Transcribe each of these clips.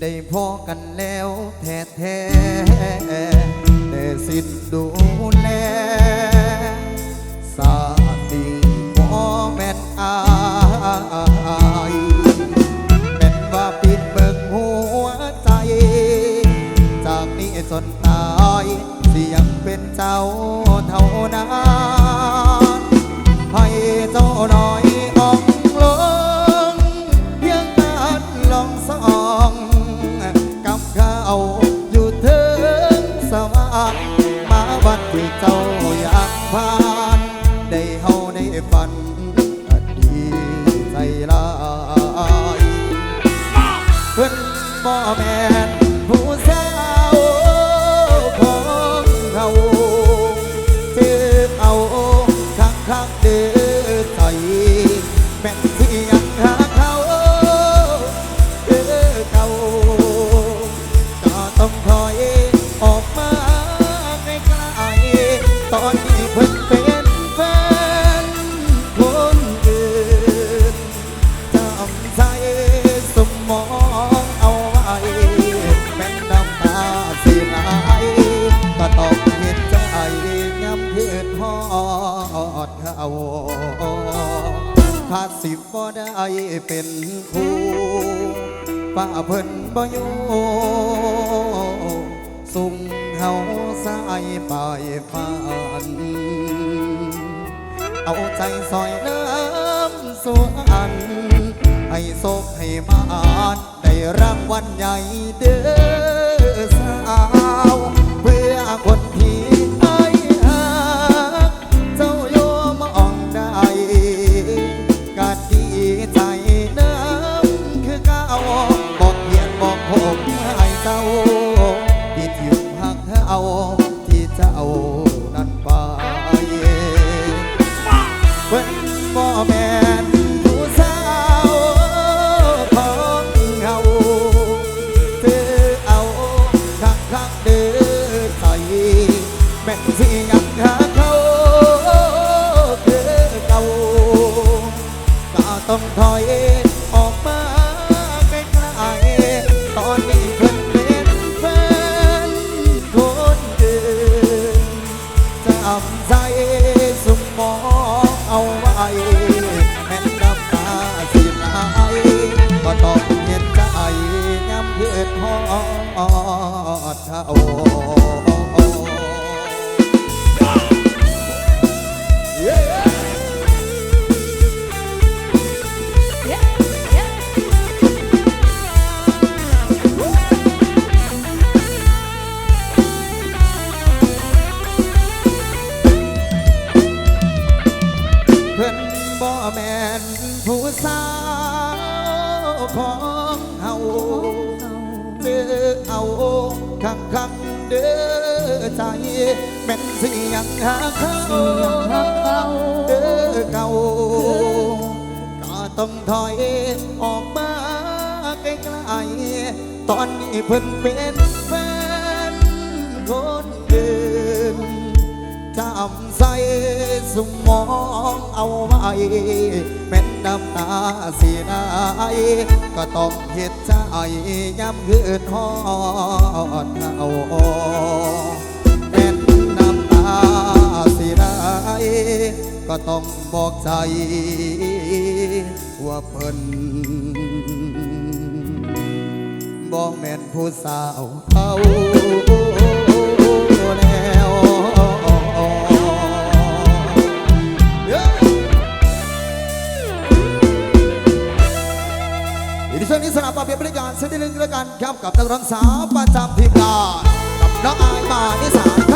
ได้พอกันแล้วแท้แท้แต่สิทธิ์ดูแลสาดีพ่อแม่นอายแม่นว่าปิดเบิกหัวใจ จากนี้จนตายสิยังเป็นเจ้า เพิ่นบ่แม่น บ่ได้เป็นคู่ป้าเพิ่นบ่อยู่สุ่มเฮาสายปลายฝัน เอาใจซอยน้ำสวนให้โศกให้มานได้รางวัลใหญ่เด้อสา หาเขาเด้อเก่าก็ต้องถอยออกมาไกลๆตอนนี้เพิ่นเป็นแฟนคนอื่นจำใส่สมองเอาไว้แม่นน้ำตาสีได้ก็ต้องเห็ดใจย้ำคืนฮอดเอา สีได้ก็ต้องบอกใจว่าเพิ่นบอกแม่นผู้สาวเขาแล้วอีดิชั่นนี้สนับสนุนบริการเส้นที่หนึ่งแล้วกันครับกับนักร้องสาวประจำทีมงานกับน้องอายมานิสาน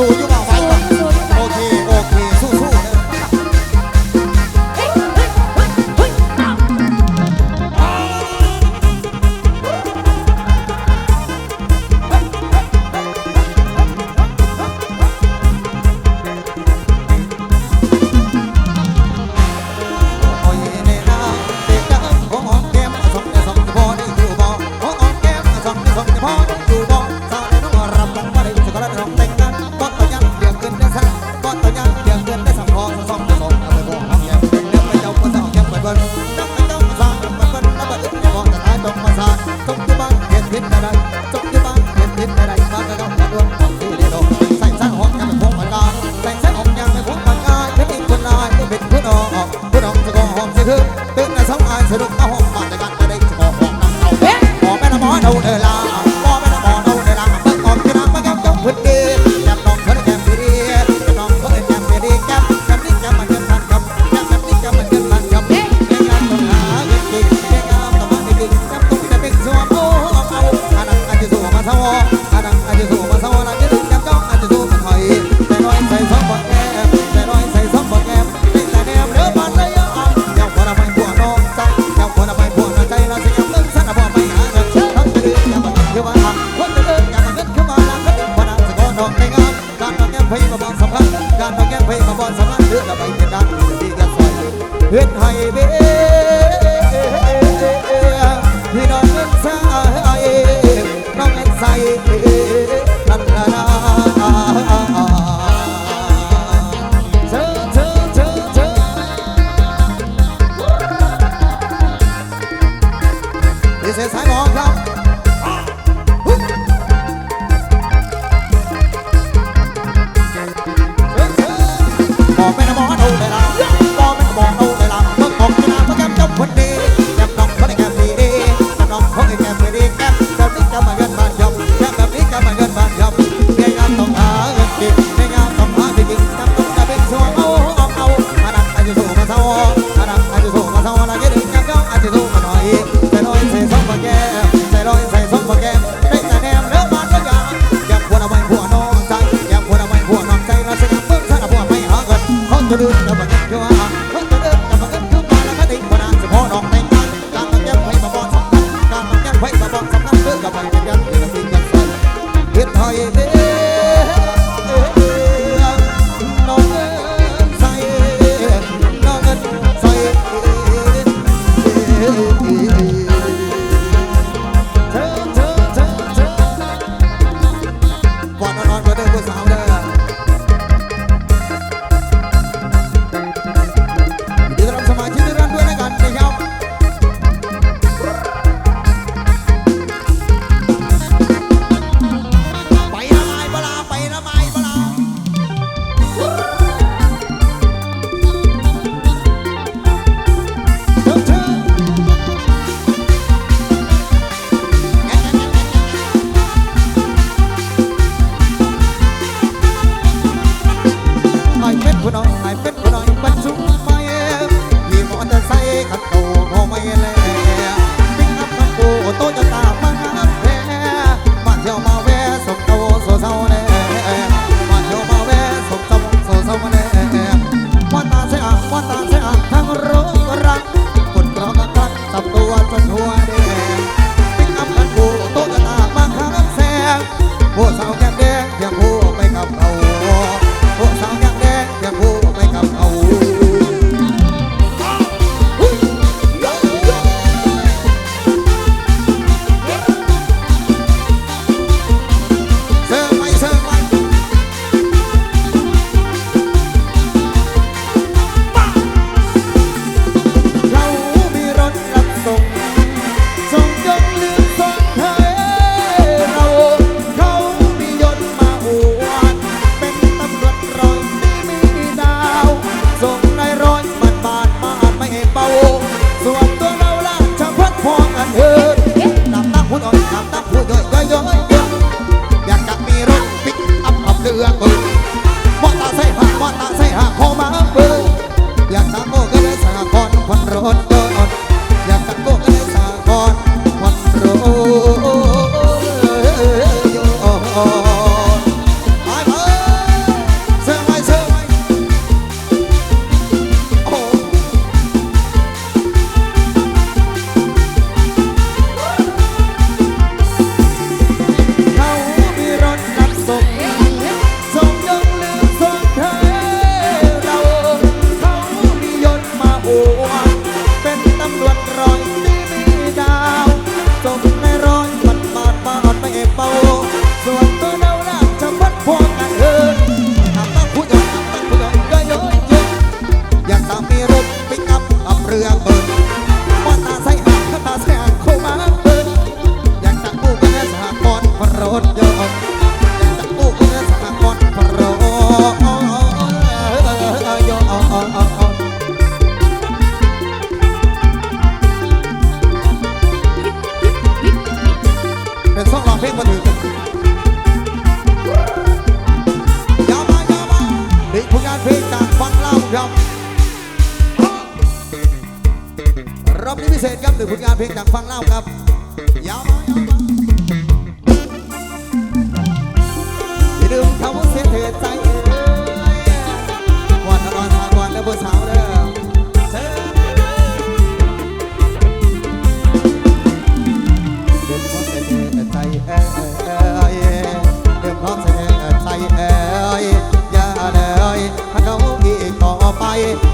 suyo เพลงกบอนสัมพันธ์การมาแก้มเพลงกบอนสำคัญเลือดระบายเป็นด้านดีกันซอยเฮ็ดไทยเบ้ ครับรอบนี้พิเศษครับหนึ่งผลงานเพลงจากฟังเล่าครับ ยาวมายาวมาอย่าลืมคำว่าเสียเ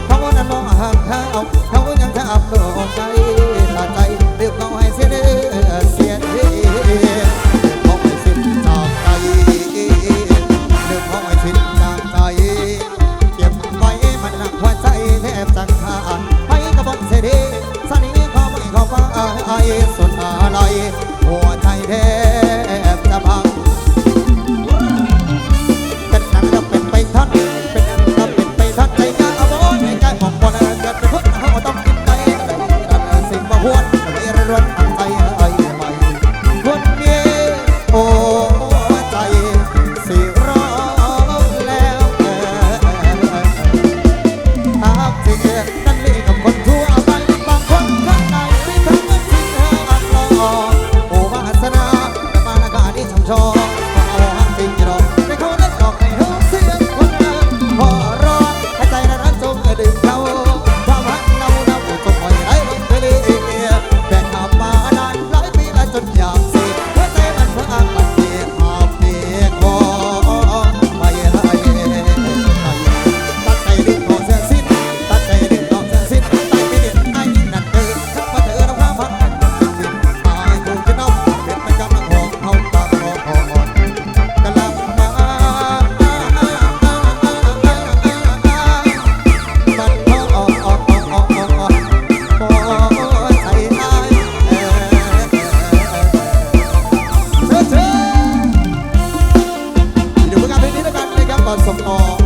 เขานั้นมองหางเขาเขายังทำหลกใจ of all.